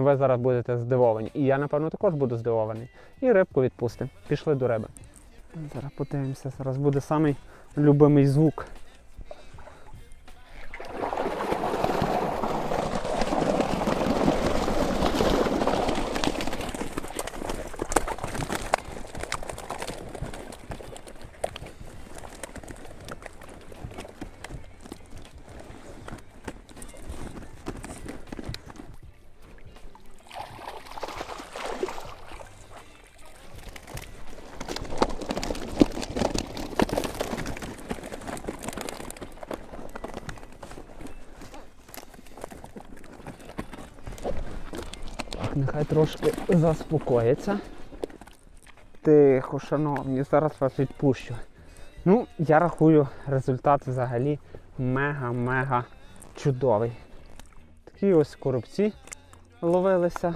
Ви зараз будете здивовані. І я, напевно, також буду здивований. І рибку відпустимо. Пішли до риби. Зараз подивимося, зараз буде самий любимий звук. Так, нехай трошки заспокоїться. Тихо, шановні, зараз вас відпущу. Ну, я рахую, результат взагалі мега-мега чудовий. Такі ось коробці ловилися.